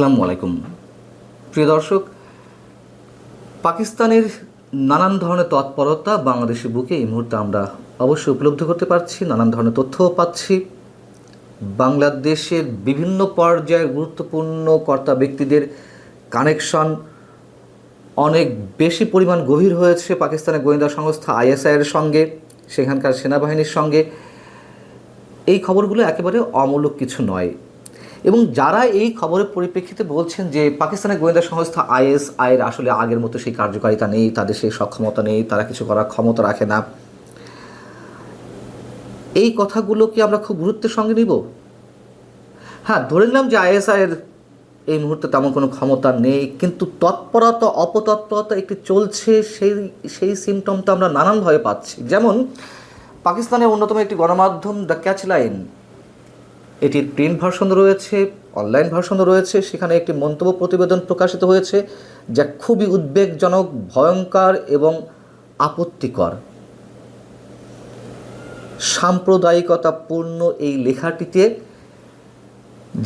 আসসালামু আলাইকুম প্রিয় দর্শক, পাকিস্তানের নানান ধরনের তৎপরতা বাংলাদেশের বুকে এই মুহূর্তে আমরা অবশ্যই উপলব্ধি করতে পারছি, নানান ধরনের তথ্যও পাচ্ছি। বাংলাদেশের বিভিন্ন পর্যায়ের গুরুত্বপূর্ণ কর্তা ব্যক্তিদের কানেকশন অনেক বেশি পরিমাণ গভীর হয়েছে পাকিস্তানের গোয়েন্দা সংস্থা আইএসআইয়ের সঙ্গে, সেখানকার সেনাবাহিনীর সঙ্গে। এই খবরগুলো একেবারে অমূলক কিছু নয়। এবং যারা এই খবরের পরিপ্রেক্ষিতে বলছেন যে পাকিস্তানের গোয়েন্দা সংস্থা আইএসআই এর আসলে আগের মতো সেই কার্যকারিতা নেই, তাদের সেই সক্ষমতা নেই, তারা কিছু করার ক্ষমতা রাখে না। এই কথাগুলো কি আমরা খুব গুরুত্বের সঙ্গে নিব? হ্যাঁ ধরে নিলাম যে আইএসআই এর এই মুহূর্তে তেমন কোনো ক্ষমতা নেই, কিন্তু তৎপরতা, অপতৎপরতা একটি চলছে, সেই সেই সিমটমটা আমরা নানানভাবে পাচ্ছি। যেমন, পাকিস্তানের অন্যতম একটি গণমাধ্যম, দ্য ক্যাচ লাইন এটির প্রিন্ট ভার্সন রয়েছে অনলাইন ভার্সনও রয়েছে। সেখানে একটি মন্তব্য প্রতিবেদন প্রকাশিত হয়েছে যা খুবই উদ্বেগজনক, ভয়ঙ্কর এবং আপত্তিকর। সাম্প্রদায়িকতাপূর্ণ এই লেখাটিতে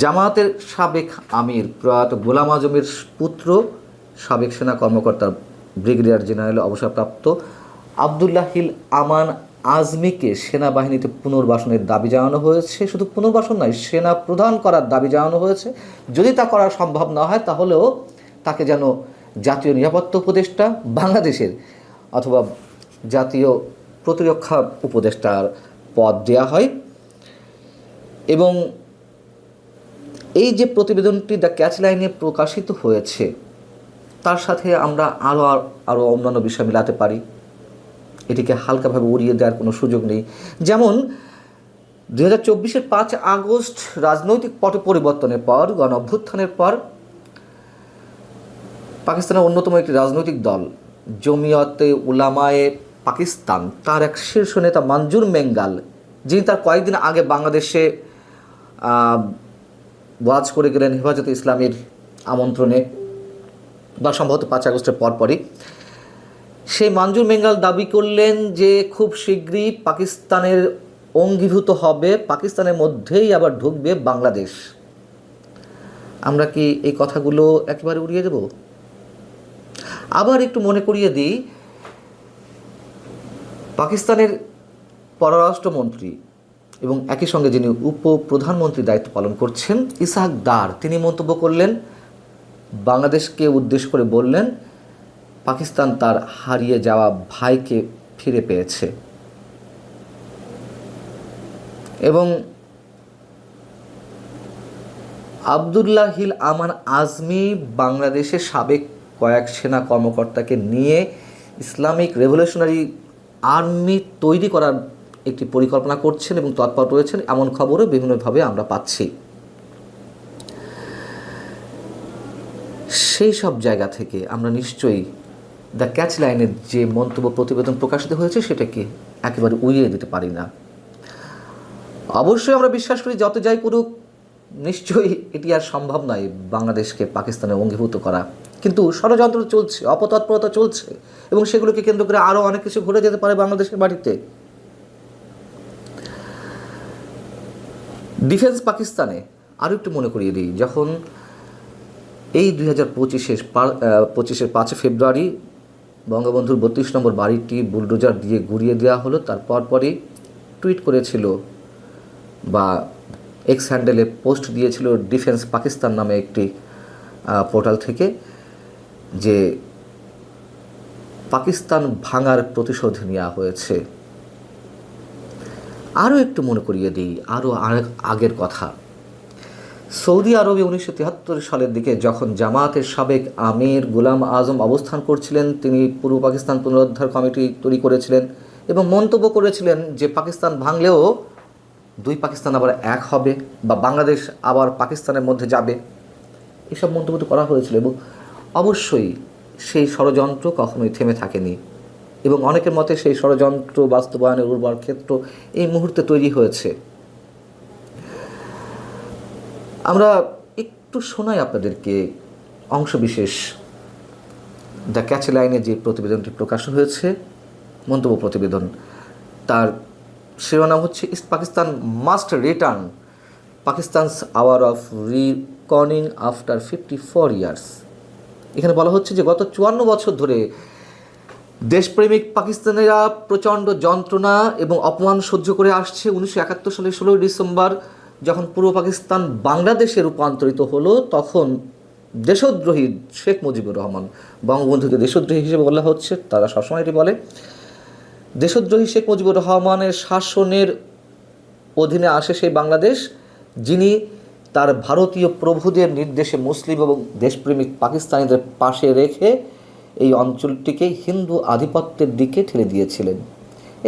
জামায়াতের সাবেক আমির প্রয়াত গোলাম আজমের পুত্র, সাবেক সেনা কর্মকর্তা ব্রিগেডিয়ার জেনারেল অবসরপ্রাপ্ত আবদুল্লাহ হিল আমান আজমিকে সেনাবাহিনীতে পুনর্বাসনের দাবি জানানো হয়েছে। শুধু পুনর্বাসন নয়, সেনা প্রদান করার দাবি জানানো হয়েছে। যদি তা করা সম্ভব না হয়, তাহলেও তাকে যেন জাতীয় নিরাপত্তা উপদেষ্টা, বাংলাদেশের অথবা জাতীয় প্রতিরক্ষা উপদেষ্টার পদ দেওয়া হয়। এবং এই যে প্রতিবেদনটি দ্য ক্যাচ লাইনে প্রকাশিত হয়েছে, তার সাথে আমরা আরও আরও অন্যান্য বিষয় মিলাতে পারি। এটিকে হালকাভাবে উড়িয়ে দেওয়ার কোনো সুযোগ নেই। যেমন দু হাজার চব্বিশের পাঁচ আগস্ট রাজনৈতিক পট পরিবর্তনের পর, গণ অভ্যুত্থানের পর, পাকিস্তানের অন্যতম একটি রাজনৈতিক দল, জমিয়তে উলামায়ে পাকিস্তান, তার এক শীর্ষ নেতা মঞ্জুর মেঙ্গাল, যিনি তার কয়েকদিন আগে বাংলাদেশে ওয়াজ করে গেলেন হেফাজতে ইসলামের আমন্ত্রণে, বা সম্ভবত পাঁচ আগস্টের পরপরই। সেই মঞ্জুর মেঙ্গাল দাবি করলেন যে খুব শীঘ্রই পাকিস্তানের অঙ্গীভূত হবে, পাকিস্তানের মধ্যেই আবার ঢুকবে বাংলাদেশ। আমরা কি এই কথাগুলো একেবারে উড়িয়ে দেব? আবার একটু মনে করিয়ে দিই, পাকিস্তানের পররাষ্ট্রমন্ত্রী এবং একই সঙ্গে যিনি উপপ্রধানমন্ত্রী দায়িত্ব পালন করছেন, ইসাহাক দার, তিনি মন্তব্য করলেন, বাংলাদেশকে উদ্দেশ্য করে বললেন পাকিস্তান তার হারিয়ে যাওয়া ভাইকে ফিরে পেয়েছে। এবং আবদুল্লাহ হিল আমান আজমি বাংলাদেশের সাবেক কয়েক সেনা কর্মকর্তাকে নিয়ে ইসলামিক রেভলিউশনারি আর্মি তৈরি করার একটি পরিকল্পনা করছেন এবং তৎপর রয়েছেন। এমন খবরও বিভিন্নভাবে আমরা পাচ্ছি। সেই সব জায়গা থেকে আমরা নিশ্চয়ই দ্য ক্যাচ লাইনের যে মন্তব্য প্রতিবেদন প্রকাশিত হয়েছে সেটাকে একেবারে উড়িয়ে দিতে পারি না? অবশ্যই আমরা বিশ্বাস করি, যত যাই করুক, নিশ্চয়ই এটি আর সম্ভব নয় বাংলাদেশকে পাকিস্তানে অঙ্গীভূত করা। কিন্তু ষড়যন্ত্র চলছে, অপতৎপরতা চলছে, এবং সেগুলোকে কেন্দ্র করে আরও অনেক কিছু ঘুরে যেতে পারে বাংলাদেশের বাড়িতে ডিফেন্স পাকিস্তানে আরও একটু মনে করিয়ে দিই, যখন এই দুই হাজার পঁচিশের পঁচিশের পাঁচই ফেব্রুয়ারি বঙ্গবন্ধুর বত্রিশ নম্বর বাড়িটি বুলডোজার দিয়ে গুড়িয়ে দেওয়া হলো তারপর পরই টুইট করেছিল বা এক্স হ্যান্ডেলে পোস্ট দিয়েছিল ডিফেন্স পাকিস্তান নামে একটি পোর্টাল থেকে যে পাকিস্তান ভাঙার প্রতিশোধ নেওয়া হয়েছে। আরও একটু মনে করিয়ে দিই, আরও আগের কথা। সৌদি আরবে উনিশশো তিয়াত্তর সালের দিকে যখন জামায়াতের সাবেক আমির গুলাম আজম অবস্থান করছিলেন, তিনি পূর্ব পাকিস্তান পুনরুদ্ধার কমিটি তৈরি করেছিলেন এবং মন্তব্য করেছিলেন যে পাকিস্তান ভাঙলেও দুই পাকিস্তান আবার এক হবে বা বাংলাদেশ আবার পাকিস্তানের মধ্যে যাবে। এসব মন্তব্য তো করা হয়েছিল এবং অবশ্যই সেই ষড়যন্ত্র কখনোই থেমে থাকেনি এবং অনেকের মতে সেই ষড়যন্ত্র বাস্তবায়নের উর্বর ক্ষেত্র এই মুহূর্তে তৈরি হয়েছে। আমরা একটু শোনাই আপনাদেরকে অংশবিশেষ। দ্য ক্যাচ লাইনে যে প্রতিবেদনটি প্রকাশ হয়েছে, মন্তব্য প্রতিবেদন, তার শিরোনাম হচ্ছে, east Pakistan must return Pakistan's hour of reckoning after fifty four years. এখানে বলা হচ্ছে যে, গত চুয়ান্ন বছর ধরে দেশপ্রেমিক পাকিস্তানিরা প্রচণ্ড যন্ত্রণা এবং অপমান সহ্য করে আসছে। উনিশশো একাত্তর সালের ষোলোই ডিসেম্বর যখন পূর্ব পাকিস্তান বাংলাদেশে রূপান্তরিত হলো, তখন দেশদ্রোহী শেখ মুজিবুর রহমান, বঙ্গবন্ধুকে দেশদ্রোহী হিসেবে বলা হচ্ছে। তারা সবসময় এটি বলে। দেশদ্রোহী শেখ মুজিবুর রহমানের শাসনের অধীনে আসে সেই বাংলাদেশ, যিনি তার ভারতীয় প্রভুদের নির্দেশে মুসলিম এবং দেশপ্রেমিক পাকিস্তানিদের পাশে রেখে এই অঞ্চলটিকে হিন্দু আধিপত্যের দিকে ঠেলে দিয়েছিলেন।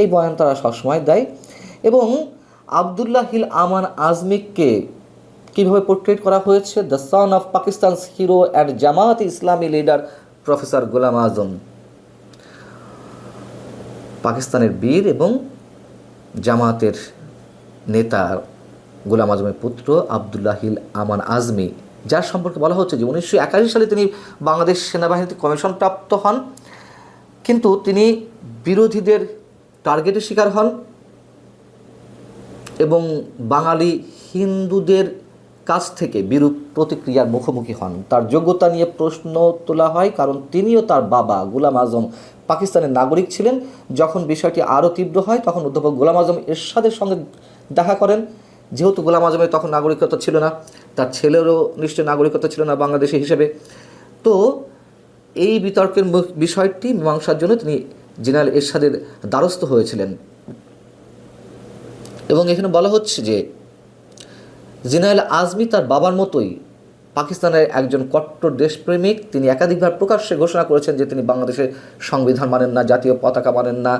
এই বয়ান তারা সবসময় দেয় এবং আবদুল্লাহ হিল আমান আজমিককে কীভাবে পোর্ট্রেট করা হয়েছে? The son of Pakistan's hero and Jamaat Islami leader professor Golam Azam পাকিস্তানের বীর এবং জামাতের নেতা গোলাম আজমের পুত্র আবদুল্লাহিল আমান আজমি, যার সম্পর্কে বলা হচ্ছে যে উনিশশো একাশি সালে তিনি বাংলাদেশ সেনাবাহিনীতে কমিশন প্রাপ্ত হন, কিন্তু তিনি বিরোধীদের টার্গেটের শিকার হন। এবং বাঙালি হিন্দুদের কাছ থেকে বিরূপ প্রতিক্রিয়ার মুখোমুখি হন। তার যোগ্যতা নিয়ে প্রশ্ন তোলা হয়, কারণ তিনিও তার বাবা গোলাম আজম পাকিস্তানের নাগরিক ছিলেন। যখন বিষয়টি আরও তীব্র হয়, তখন অধ্যাপক গোলাম আজম এরশাদের সঙ্গে দেখা করেন। যেহেতু গোলাম আজমের তখন নাগরিকত্ব ছিল না, তার ছেলেরও নিশ্চয় নাগরিকত্ব ছিল না বাংলাদেশি হিসেবে। তো এই বিতর্কের বিষয়টি মীমাংসার জন্য তিনি জেনারেল এরশাদের দ্বারস্থ হয়েছিলেন। এবং এখানে বলা হচ্ছে যে জিনাইল আজমি তার বাবার মতোই পাকিস্তানের একজন কট্টর দেশপ্রেমিক। তিনি একাধিকবার প্রকাশ্যে ঘোষণা করেছেন যে তিনি বাংলাদেশের সংবিধান মানেন না, জাতীয় পতাকা মানেন না,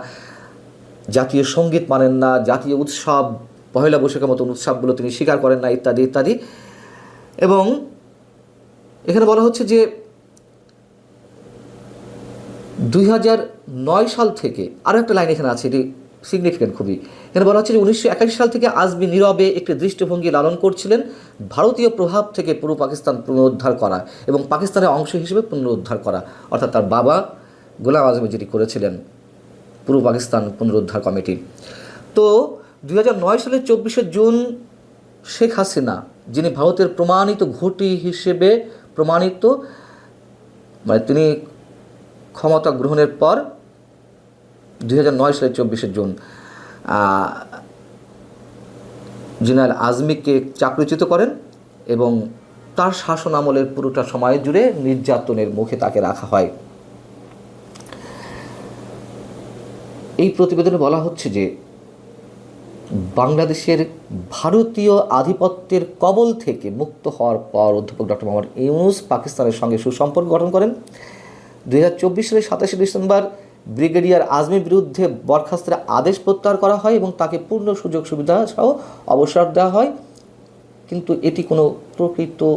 জাতীয় সংগীত মানেন না, জাতীয় উৎসব, পহেলা বৈশাখের মতন উৎসবগুলো তিনি স্বীকার করেন না, ইত্যাদি ইত্যাদি। এবং এখানে বলা হচ্ছে যে দুই সাল থেকে আরও একটা লাইন এখানে আছে, এটি সিগনিফিকেন্ট খুবই। এখানে বলা হচ্ছে যে উনিশশো একাশি সাল থেকে আজমি নীরবে একটি দৃষ্টিভঙ্গি লালন করছিলেন ভারতীয় প্রভাব থেকে পূর্ব পাকিস্তান পুনরুদ্ধার করা এবং পাকিস্তানের অংশ হিসেবে পুনরুদ্ধার করা। অর্থাৎ তার বাবা গোলাম আজমি যেটি করেছিলেন পূর্ব পাকিস্তান পুনরুদ্ধার কমিটি। তো দু হাজার নয় সালের চব্বিশে জুন শেখ হাসিনা, যিনি ভারতের প্রমাণিত ঘটি হিসেবে প্রমাণিত মানে তিনি ক্ষমতা গ্রহণের পর দুই সালের চব্বিশে জুন জেনারেল আজমিকে চাকরিচ্যুত করেন এবং তার শাসন আমলের পুরোটা সময় জুড়ে নির্যাতনের মুখে তাকে রাখা হয়। এই প্রতিবেদনে বলা হচ্ছে যে, বাংলাদেশের ভারতীয় আধিপত্যের কবল থেকে মুক্ত হওয়ার পর অধ্যাপক ডক্টর মোহাম্মদ ইউনুস পাকিস্তানের সঙ্গে সুসম্পর্ক গঠন করেন। দুই হাজার চব্বিশ সালের সাতাশে ডিসেম্বর ব্রিগেডিয়ার আজমির বিরুদ্ধে বরখাস্তের আদেশ প্রত্যাহার করা হয় এবং তাকে পূর্ণ সুযোগ সুবিধা সহ অবসর দেওয়া হয়। কিন্তু এটি কোনো প্রকৃত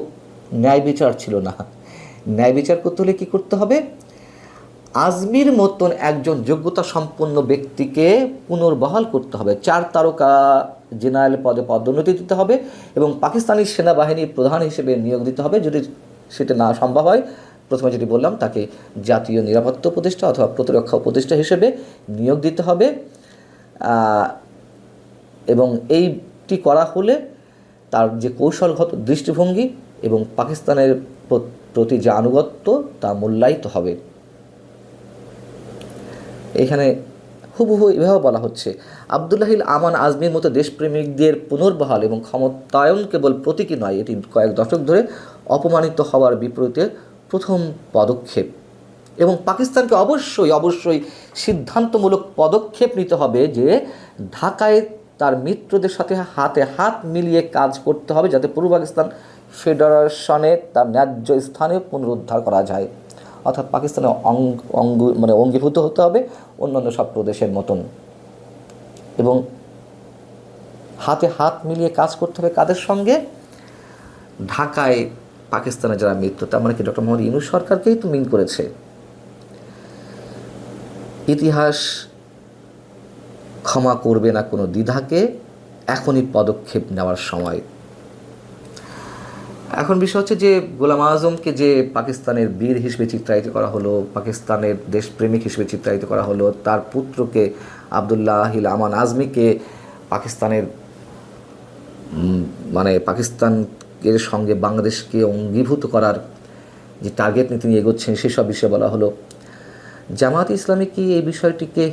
ন্যায় বিচার ছিল না। ন্যায় বিচার করতে হলে কী করতে হবে? আজমির মতন একজন যোগ্যতা সম্পন্ন ব্যক্তিকে পুনর্বহাল করতে হবে। চার তারকা জেনারেল পদে পদোন্নতি দিতে হবে এবং পাকিস্তানি সেনাবাহিনীর প্রধান হিসেবে নিয়োগ দিতে হবে। যদি সেটা না সম্ভব হয় প্রথমে যেটি বললাম, তাকে জাতীয় নিরাপত্তা উপদেষ্টা অথবা প্রতিরক্ষা উপদেষ্টা হিসেবে নিয়োগ দিতে হবে। এবং এইটি করা হলে তার যে কৌশলগত দৃষ্টিভঙ্গি এবং পাকিস্তানের প্রতি যে আনুগত্য, তা মূল্যায়িত হবে। এখানে হুবহু এভাবে বলা হচ্ছে, আবদুল্লাহিল আমান আজমির মতো দেশপ্রেমিকদের পুনর্বহাল এবং ক্ষমতায়ন কেবল প্রতীকী নয়, এটি কয়েক দশক ধরে অপমানিত হওয়ার বিপরীতে প্রথম পদক্ষেপ। এবং পাকিস্তানকে অবশ্যই অবশ্যই সিদ্ধান্তমূলক পদক্ষেপ নিতে হবে যে ঢাকায় তার মিত্রদের সাথে হাতে হাত মিলিয়ে কাজ করতে হবে যাতে পূর্ব পাকিস্তান ফেডারেশনে তার ন্যায্য স্থানে পুনরুদ্ধার করা যায়। অর্থাৎ পাকিস্তানের অঙ্গ অঙ্গ মানে অঙ্গীভূত হতে হবে অন্যান্য সব প্রদেশের মতন। এবং হাতে হাত মিলিয়ে কাজ করতে হবে কাদের সঙ্গে? ঢাকায় পাকিস্তানের যারা মৃত্যু, তার মানে কি ডক্টর মোহাম্মদ ইউনুস সরকারকেই তো মিন করেছে। ইতিহাস ক্ষমা করবে না কোনো দ্বিধাকে, এখনই পদক্ষেপ নেওয়ার সময়। এখন বিষয় হচ্ছে যে গোলাম আজমকে যে পাকিস্তানের বীর হিসেবে চিত্রায়িত করা হলো, পাকিস্তানের দেশপ্রেমিক হিসেবে চিত্রায়িত করা হলো, তার পুত্রকে আবদুল্লাহিল আমান আজমিকে পাকিস্তানের মানে পাকিস্তান এর সঙ্গে বাংলাদেশকে অঙ্গীভূত করার যে টার্গেট নিয়ে তিনি এগোচ্ছেন সেসব বিষয়ে বলা হলো, জামাত ইসলামী কি এই বিষয়টিকে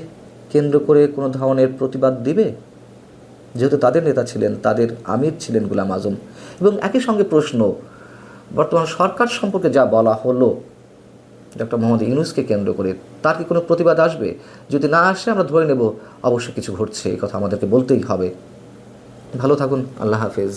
কেন্দ্র করে কোনো ধরনের প্রতিবাদ দিবে? যেহেতু তাদের নেতা ছিলেন, তাদের আমির ছিলেন গুলাম আজম। এবং একই সঙ্গে প্রশ্ন, বর্তমান সরকার সম্পর্কে যা বলা হলো ডক্টর মোহাম্মদ ইউনুসকে কেন্দ্র করে, তার কি কোনো প্রতিবাদ আসবে? যদি না আসে, আমরা ধরে নেব, অবশ্যই কিছু ঘটছে, এই কথা আমাদেরকে বলতেই হবে। ভালো থাকুন, আল্লাহ হাফেজ।